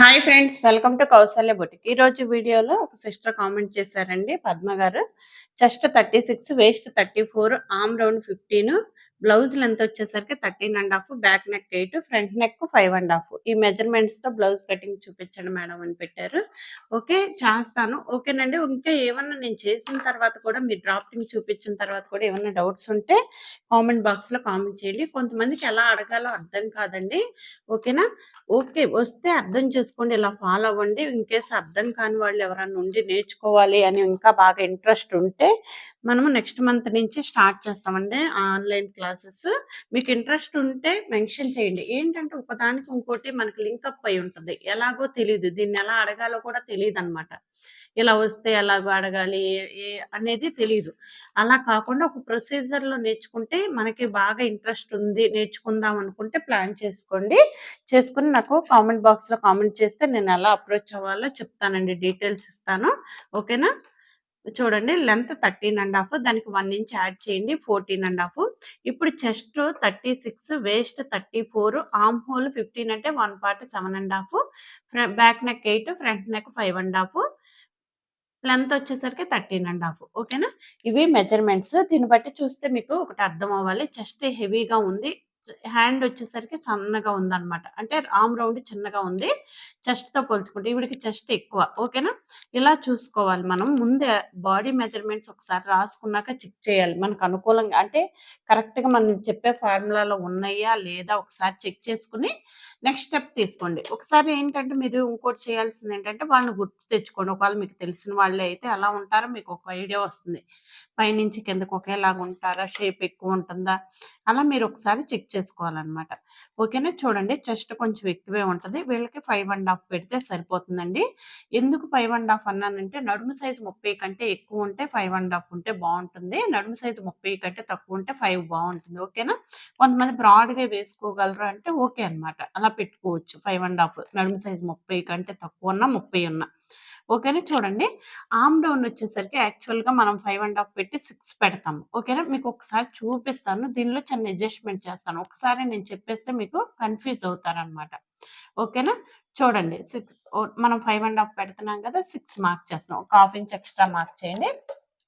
Hi friends welcome to Kausalya boutique ఈ రోజు వీడియోలో ఒక సిస్టర్ కామెంట్ చేశారండి Padma garu. Chest thirty six waist thirty four arm round fifteen blouse length వచ్చేసరికి thirteen and half back neck eight front neck five and half. ఈ మెజర్మెంట్స్తో blouse cutting చూపించండి madam అని పెట్టారు. ఓకే చేస్తాను. ఓకేనండి. ఇంకా ఏమన్నా నేను చేసిన తర్వాత కూడా మీ డ్రాఫ్టింగ్ చూపించిన తర్వాత కూడా ఏమన్నా డౌట్స్ ఉంటే కామెంట్ బాక్స్లో కామెంట్ చేయండి. కొంతమందికి ఎలా అడగాలో అర్థం కాదండి. ఓకేనా? ఓకే వస్తే అర్థం చేసుకోండి. ఇలా ఫాలో అవ్వండి. ఇన్ అర్థం కాని వాళ్ళు ఎవరైనా ఉండి నేర్చుకోవాలి అని ఇంకా బాగా ఇంట్రెస్ట్ ఉంటే మనము నెక్స్ట్ మంత్ నుంచి స్టార్ట్ చేస్తామండి. ఆన్లైన్ క్లాస్ క్లాసెస్ మీకు ఇంట్రెస్ట్ ఉంటే మెన్షన్ చేయండి. ఏంటంటే ఒకదానికి ఇంకోటి మనకి లింకప్ అయి ఉంటుంది. ఎలాగో తెలియదు దీన్ని ఎలా అడగాలో కూడా తెలియదు అనమాట ఇలా వస్తే ఎలాగో అడగాలి ఏ- ఏ- అనేది తెలియదు అలా కాకుండా ఒక ప్రొసీజర్లో నేర్చుకుంటే మనకి బాగా ఇంట్రెస్ట్ ఉంది నేర్చుకుందాం అనుకుంటే ప్లాన్ చేసుకోండి. చేసుకుని నాకు కామెంట్ బాక్స్లో కామెంట్ చేస్తే నేను ఎలా అప్రోచ్ అవ్వాలో చెప్తానండి. డీటెయిల్స్ ఇస్తాను. ఓకేనా చూడండి లెంత్ థర్టీన్ అండ్ హాఫ్ దానికి వన్ ఇంచ్ యాడ్ చేయండి ఫోర్టీన్ అండ్ హాఫ్. ఇప్పుడు chest thirty six waist thirty four arm hole fifteen అంటే one part seven and half. Back neck eight front neck five and half. Length వచ్చేసరికి thirteen and half. ఓకేనా? ఇవి measurements. దీన్ని బట్టి చూస్తే మీకు ఒకటి అర్థం అవ్వాలి. చెస్ట్ హెవీగా ఉంది హ్యాండ్ వచ్చేసరికి సన్నగా ఉంది అంటే ఆమ్ రౌండ్ చిన్నగా ఉంది. చెస్ట్తో పోల్చుకుంటే ఈవిడికి చెస్ట్ ఎక్కువ. ఓకేనా? ఇలా చూసుకోవాలి మనం. ముందే బాడీ మెజర్మెంట్స్ ఒకసారి రాసుకున్నాక చెక్ చేయాలి. మనకు అనుకూలంగా అంటే కరెక్ట్గా మనం చెప్పే ఫార్ములాలో ఉన్నాయా లేదా ఒకసారి చెక్ చేసుకుని నెక్స్ట్ స్టెప్ తీసుకోండి. ఒకసారి ఏంటంటే మీరు ఇంకోటి చేయాల్సింది ఏంటంటే వాళ్ళని గుర్తు తెచ్చుకోండి. ఒకవేళ మీకు తెలిసిన వాళ్ళే అయితే ఎలా ఉంటారో మీకు ఒక ఐడియా వస్తుంది. పైనుంచి కిందకు ఒకేలాగా ఉంటారా? షేప్ ఎక్కువ ఉంటుందా? అలా మీరు ఒకసారి చెక్ చేసుకోవాలన్నమాట. ఓకేనా? చూడండి చెస్ట్ కొంచెం ఎక్కువే ఉంటుంది. వీళ్ళకి ఫైవ్ అండ్ హాఫ్ పెడితే సరిపోతుందండి. ఎందుకు ఫైవ్ అండ్ హాఫ్ అన్నానంటే నడుము సైజు ముప్పై కంటే ఎక్కువ ఉంటే ఫైవ్ అండ్ హాఫ్ ఉంటే బాగుంటుంది. నడుము సైజు ముప్పై కంటే తక్కువ ఉంటే ఫైవ్ బాగుంటుంది. ఓకేనా? కొంతమంది బ్రాడ్గా వేసుకోగలరు అంటే ఓకే అన్నమాట. అలా పెట్టుకోవచ్చు. ఫైవ్ అండ్ హాఫ్ నడుము సైజు ముప్పై కంటే తక్కువ ఉన్నా ముప్పై ఉన్నా. ఓకేనా? చూడండి. ఆమ్ డౌన్ వచ్చేసరికి యాక్చువల్గా మనం ఫైవ్ అండ్ హాఫ్ పెట్టి సిక్స్ పెడతాము. ఓకేనా? మీకు ఒకసారి చూపిస్తాను. దీనిలో చిన్న అడ్జస్ట్మెంట్ చేస్తాను. ఒకసారి నేను చెప్పేస్తే మీకు కన్ఫ్యూజ్ అవుతారనమాట ఓకేనా? చూడండి. సిక్స్ మనం ఫైవ్ అండ్ హాఫ్ పెడుతున్నాం కదా సిక్స్ మార్క్ చేస్తున్నాం ఒక హాఫ్ ఇంచ్ ఎక్స్ట్రా మార్క్ చేయండి.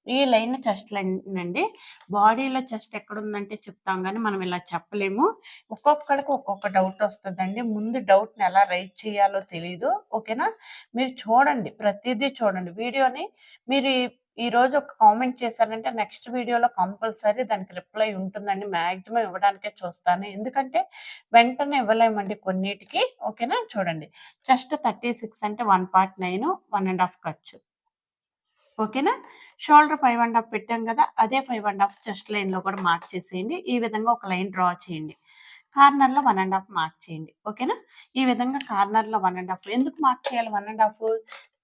ఈ లైన్ చెస్ట్ లైన్ అండి. బాడీలో చెస్ట్ ఎక్కడ ఉందంటే చెప్తాం కానీ మనం ఇలా చెప్పలేము. ఒక్కొక్కడికి ఒక్కొక్క డౌట్ వస్తుందండి. ముందు డౌట్ని ఎలా రైట్ చేయాలో తెలియదు ఓకేనా? మీరు చూడండి. ప్రతిదీ చూడండి. వీడియోని మీరు ఈ- రోజు ఒక కామెంట్ చేశారంటే నెక్స్ట్ వీడియోలో కంపల్సరీ దానికి రిప్లై ఉంటుందండి. మ్యాక్సిమం ఇవ్వడానికే చూస్తాను. ఎందుకంటే వెంటనే ఇవ్వలేమండి కొన్నిటికి. ఓకేనా? చూడండి. చెస్ట్ థర్టీ సిక్స్ అంటే one part nine one and half ఖర్చు. ఓకేనా? షోల్డర్ ఫైవ్ అండ్ హాఫ్ పెట్టాం కదా అదే ఫైవ్ అండ్ హాఫ్ చెస్ట్ లైన్లో కూడా మార్క్ చేసేయండి. ఈ విధంగా ఒక లైన్ డ్రా చేయండి. కార్నర్లో వన్ అండ్ హాఫ్ మార్క్ చేయండి. ఓకేనా? ఈ విధంగా కార్నర్లో వన్ అండ్ హాఫ్. ఎందుకు మార్క్ చేయాలి వన్ అండ్ హాఫ్?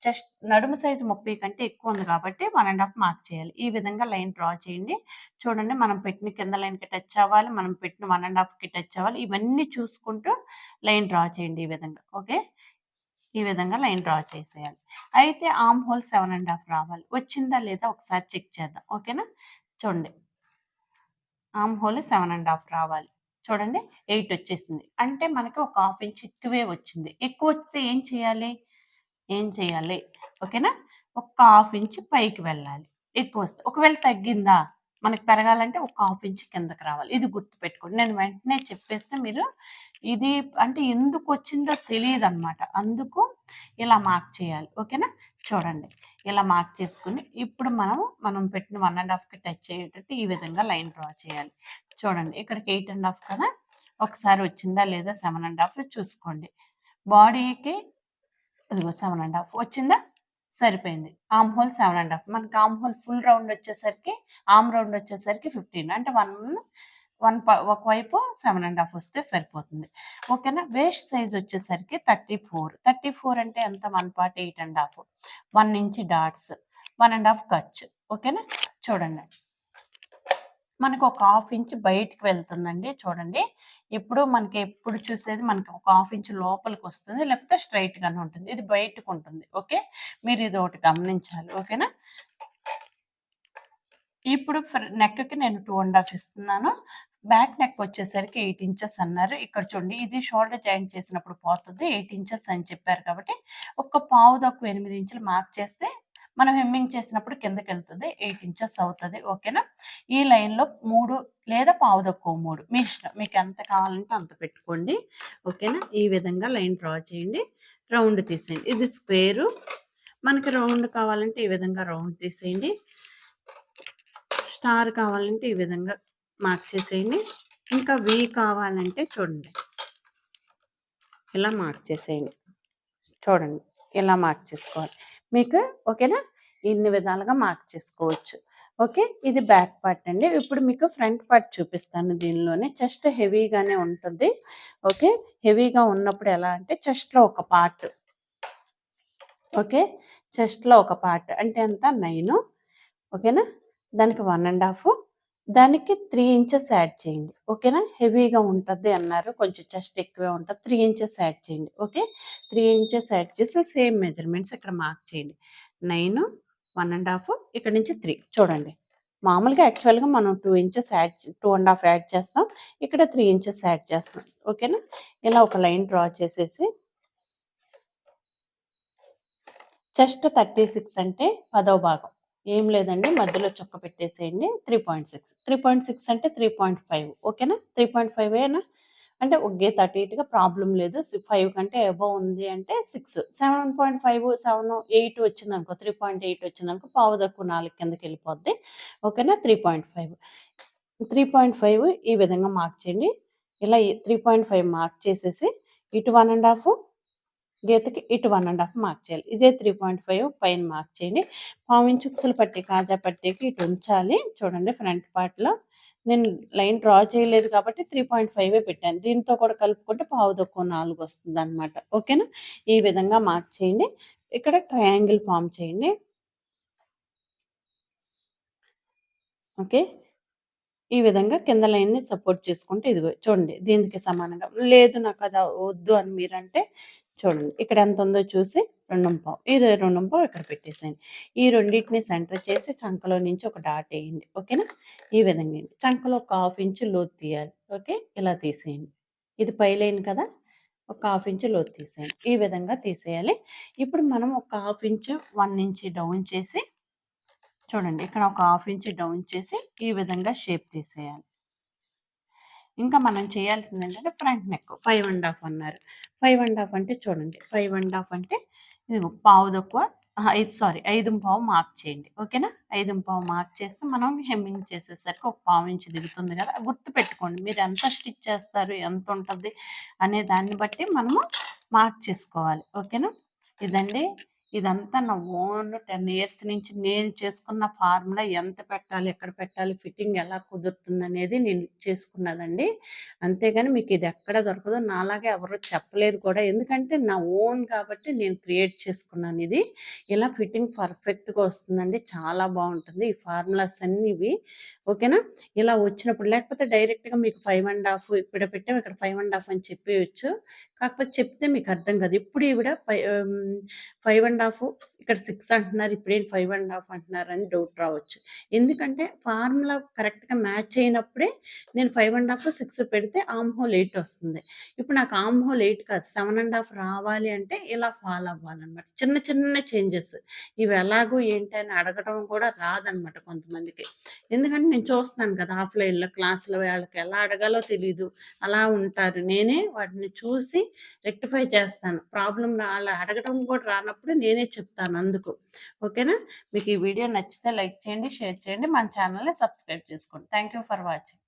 జస్ట్ నడుము సైజు ముప్పై కంటే ఎక్కువ ఉంది కాబట్టి వన్ అండ్ హాఫ్ మార్క్ చేయాలి. ఈ విధంగా లైన్ డ్రా చేయండి. చూడండి మనం పెట్టిన కింద లైన్కి టచ్ అవ్వాలి మనం పెట్టిన వన్ అండ్ హాఫ్కి టచ్ అవ్వాలి. ఇవన్నీ చూసుకుంటూ లైన్ డ్రా చేయండి ఈ విధంగా. ఓకే? ఈ విధంగా లైన్ డ్రా చేసేయాలి. అయితే arm hole seven and half రావాలి. వచ్చిందా లేదా ఒకసారి చెక్ చేద్దాం. ఓకేనా? చూడండి. Arm hole seven and half రావాలి. చూడండి ఎయిట్ వచ్చేసింది. అంటే మనకి ఒక హాఫ్ ఇంచ్ ఎక్కువే వచ్చింది. ఎక్కువ వస్తే ఏం చేయాలి? ఏం చేయాలి? ఓకేనా? ఒక హాఫ్ ఇంచ్ పైకి వెళ్ళాలి. ఎక్కువ వస్తే. ఒకవేళ తగ్గిందా? మనకి పెరగాలంటే ఒక హాఫ్ ఇంచ్ కిందకి రావాలి. ఇది గుర్తు పెట్టుకోండి. నేను వెంటనే చెప్పేస్తే మీరు ఇది అంటే ఎందుకు వచ్చిందో తెలియదు అనమాట అందుకు ఇలా మార్క్ చేయాలి. ఓకేనా? చూడండి. ఇలా మార్క్ చేసుకుని ఇప్పుడు మనం మనం పెట్టిన వన్ అండ్ హాఫ్కి టచ్ అయ్యేటట్టు ఈ విధంగా లైన్ డ్రా చేయాలి. చూడండి. ఇక్కడికి ఎయిట్ అండ్ హాఫ్ కదా? ఒకసారి వచ్చిందా లేదా? సెవెన్ అండ్ హాఫ్ చూసుకోండి. బాడీకి ఇదిగో సెవెన్ అండ్ హాఫ్ వచ్చిందా? సరిపోయింది. Arm hole seven and half. మనకి ఆమ్ హోల్ ఫుల్ రౌండ్ వచ్చేసరికి ఆమ్ రౌండ్ వచ్చేసరికి ఫిఫ్టీన్. అంటే వన్ వన్ ఒకవైపు సెవెన్ అండ్ హాఫ్ వస్తే సరిపోతుంది. ఓకేనా? వేస్ట్ సైజ్ వచ్చేసరికి థర్టీ ఫోర్. థర్టీ ఫోర్ అంటే ఎంత? One part eight and half. One inch dots. One and half ఖర్చు ఓకేనా? చూడండి. మనకు ఒక హాఫ్ ఇంచ్ బయటికి వెళ్తుందండి. చూడండి. ఇప్పుడు మనకి ఎప్పుడు చూసేది మనకి ఒక హాఫ్ ఇంచ్ లోపలికి వస్తుంది లేకపోతే స్ట్రైట్గానే ఉంటుంది. ఇది బయటకు ఉంటుంది. ఓకే? మీరు ఇది ఒకటి గమనించాలి. ఓకేనా? ఇప్పుడు నెక్కి నేను టూ అండ్ హాఫ్ ఇస్తున్నాను. బ్యాక్ నెక్ వచ్చేసరికి ఎయిట్ ఇంచెస్ అన్నారు. ఇక్కడ చూడండి ఇది షోల్డర్ జాయింట్ చేసినప్పుడు పోతుంది. ఎయిట్ ఇంచెస్ అని చెప్పారు కాబట్టి ఒక్క పావు తక్కువ ఎనిమిది ఇంచులు మార్క్ చేస్తే మనం హెమ్మింగ్ చేసినప్పుడు కిందకి వెళ్తుంది ఎయిట్ ఇంచెస్ అవుతుంది ఓకేనా? ఈ లైన్లో మూడు లేదా పావు తక్కువ మూడు. మీ ఇష్టం. మీకు ఎంత కావాలంటే అంత పెట్టుకోండి ఓకేనా? ఈ విధంగా లైన్ డ్రా చేయండి రౌండ్ తీసేయండి. ఇది స్క్వేరు. మనకి రౌండ్ కావాలంటే ఈ విధంగా రౌండ్ తీసేయండి. స్టార్ కావాలంటే ఈ విధంగా మార్క్ చేసేయండి. ఇంకా వి కావాలంటే చూడండి. ఇలా మార్క్ చేసేయండి. చూడండి. ఇలా మార్క్ చేసుకోవాలి. మీకు ఓకేనా? ఇన్ని విధాలుగా మార్క్ చేసుకోవచ్చు. ఓకే? ఇది బ్యాక్ పార్ట్ అండి. ఇప్పుడు మీకు ఫ్రంట్ పార్ట్ చూపిస్తాను దీనిలోనే. చెస్ట్ హెవీగానే ఉంటుంది. ఓకే? హెవీగా ఉన్నప్పుడు ఎలా అంటే చెస్ట్లో ఒక పార్ట్. ఓకే? చెస్ట్లో ఒక పార్ట్. అంటే అంత నైన్. ఓకేనా? దానికి వన్ అండ్ హాఫ్. దానికి త్రీ ఇంచెస్ యాడ్ చేయండి. ఓకేనా? హెవీగా ఉంటుంది అన్నారు. కొంచెం చెస్ట్ ఎక్కువే ఉంటుంది. త్రీ ఇంచెస్ యాడ్ చేయండి. ఓకే? త్రీ ఇంచెస్ యాడ్ చేసి సేమ్ మెజర్మెంట్స్ ఇక్కడ మార్క్ చేయండి. నైన్ వన్ అండ్ హాఫ్ ఇక్కడ నుంచి త్రీ. చూడండి. మామూలుగా యాక్చువల్గా మనం two inches add two and half add చేస్తాం. ఇక్కడ త్రీ ఇంచెస్ యాడ్ చేస్తాం. ఓకేనా? ఇలా ఒక లైన్ డ్రా చేసేసి చెస్ట్ థర్టీ సిక్స్ అంటే పదో భాగం. ఏం లేదండి. మధ్యలో చొక్క పెట్టేసేయండి. Three point six. Three point six అంటే త్రీ పాయింట్ ఫైవ్. ఓకేనా? త్రీ పాయింట్ ఫైవ్ ఏనా? అంటే ఒకే థర్టీ ఎయిట్గా ప్రాబ్లం లేదు. ఫైవ్ కంటే అబవ్ ఉంది అంటే six. Seven point five seven eight వచ్చిందనుకో త్రీ పాయింట్ ఎయిట్ వచ్చిందనుకో పావు తక్కువ నాలుగు కిందకి వెళ్ళిపోద్ది. ఓకేనా? Three point five. Three point five ఈ విధంగా మార్క్ చేయండి. ఇలా త్రీ పాయింట్ ఫైవ్ మార్క్ చేసేసి ఇటు వన్ అండ్ హాఫ్ గీతకి ఇటు వన్ అండ్ హాఫ్ మార్క్ చేయాలి. ఇదే త్రీ పాయింట్ ఫైవ్ పైన మార్క్ చేయండి. పావించి ఉక్సులు పట్టి కాజా పట్టీకి ఇటు ఉంచాలి. చూడండి ఫ్రంట్ పార్ట్లో నేను లైన్ డ్రా చేయలేదు కాబట్టి త్రీ పాయింట్ ఫైవ్ పెట్టాను. దీంతో కూడా కలుపుకుంటే పావు తక్కువ నాలుగు వస్తుంది అనమాట ఓకేనా ఈ విధంగా మార్క్ చేయండి. ఇక్కడ ట్రయాంగిల్ ఫామ్ చేయండి. ఓకే ఈ విధంగా కింద లైన్ని సపోర్ట్ చేసుకుంటే ఇదిగో చూడండి దీనికి సమానంగా. లేదు నాకు అది వద్దు అని మీరంటే చూడండి. ఇక్కడ ఎంత ఉందో చూసి రెండు పావు ఈ రెండు పావు ఇక్కడ పెట్టేసేయండి. ఈ రెండింటిని సెంటర్ చేసి చంకలో నుంచి ఒక డాట్ వేయండి. ఓకేనా? ఈ విధంగా చంకలో ఒక హాఫ్ ఇంచ్ లోతు తీయాలి. ఓకే? ఇలా తీసేయండి. ఇది పైలైన్ కదా? ఒక హాఫ్ ఇంచ్ లోతు తీసేయండి. ఈ విధంగా తీసేయాలి. ఇప్పుడు మనం ఒక half inch one inch down చేసి చూడండి. ఇక్కడ ఒక హాఫ్ ఇంచ్ డౌన్ చేసి ఈ విధంగా షేప్ తీసేయాలి. ఇంకా మనం చేయాల్సింది ఏంటంటే front neck five and half అన్నారు. ఫైవ్ అండ్ హాఫ్ అంటే చూడండి ఫైవ్ అండ్ హాఫ్ అంటే ఇది పావు తక్కువ ఐదు సారీ ఐదు పావు మార్క్ చేయండి ఓకేనా ఐదు పావు మార్క్ చేస్తే మనం హెమ్మింగ్ చేసేసరికి ఒక పావు నుంచి దిగుతుంది కదా? గుర్తు పెట్టుకోండి మీరు ఎంత స్టిచ్ చేస్తారు ఎంత ఉంటుంది అనే దాన్ని బట్టి మనము మార్క్ చేసుకోవాలి ఓకేనా ఇదండి ఇదంతా నా ఓన్ టెన్ ఇయర్స్ నుంచి నేను చేసుకున్న ఫార్ములా ఎంత పెట్టాలి ఎక్కడ పెట్టాలి ఫిట్టింగ్ ఎలా కుదురుతుంది అనేది నేను చేసుకున్నదండి. అంతేగాని మీకు ఇది ఎక్కడ దొరకదో నాలాగే ఎవరో చెప్పలేరు కూడా. ఎందుకంటే నా ఓన్ కాబట్టి నేను క్రియేట్ చేసుకున్నాను ఇది. ఇలా ఫిట్టింగ్ పర్ఫెక్ట్గా వస్తుందండి. చాలా బాగుంటుంది ఈ ఫార్ములాస్ అన్ని ఇవి ఓకేనా? ఇలా వచ్చినప్పుడు లేకపోతే డైరెక్ట్గా మీకు ఫైవ్ అండ్ హాఫ్ ఇక్కడ పెట్టాం ఇక్కడ ఫైవ్ అండ్ హాఫ్ అని చెప్పేయచ్చు. కాకపోతే చెప్తే మీకు అర్థం కాదు. ఇప్పుడు ఈవిడ ఫైవ్ అండ్ అండ్ హాఫ్ ఇక్కడ సిక్స్ అంటున్నారు ఇప్పుడేం ఫైవ్ అండ్ హాఫ్ అంటున్నారు అని డౌట్ రావచ్చు. ఎందుకంటే ఫార్ములా కరెక్ట్గా మ్యాచ్ అయినప్పుడే నేను ఫైవ్ అండ్ హాఫ్ సిక్స్ పెడితే ఆమ్ హోల్ ఎయిట్ వస్తుంది. ఇప్పుడు నాకు ఆమ్ హోల్ ఎయిట్ కాదు సెవెన్ అండ్ హాఫ్ రావాలి అంటే ఇలా ఫాలో అవ్వాలన్నమాట. చిన్న చిన్న చేంజెస్ ఇవి ఎలాగో ఏంటి అని అడగడం కూడా రాదనమాట కొంతమందికి. ఎందుకంటే నేను చూస్తున్నాను కదా ఆఫ్లైన్లో క్లాసులో వాళ్ళకి ఎలా అడగాలో తెలియదు అలా ఉంటారు. నేనే వాటిని చూసి రెక్టిఫై చేస్తాను. ప్రాబ్లం అలా అడగడం కూడా రానప్పుడు నేనే చెప్తాను అందుకు. ఓకేనా? మీకు ఈ వీడియో నచ్చితే లైక్ చేయండి షేర్ చేయండి మన ఛానల్ని సబ్స్క్రైబ్ చేసుకోండి. Thank for watching.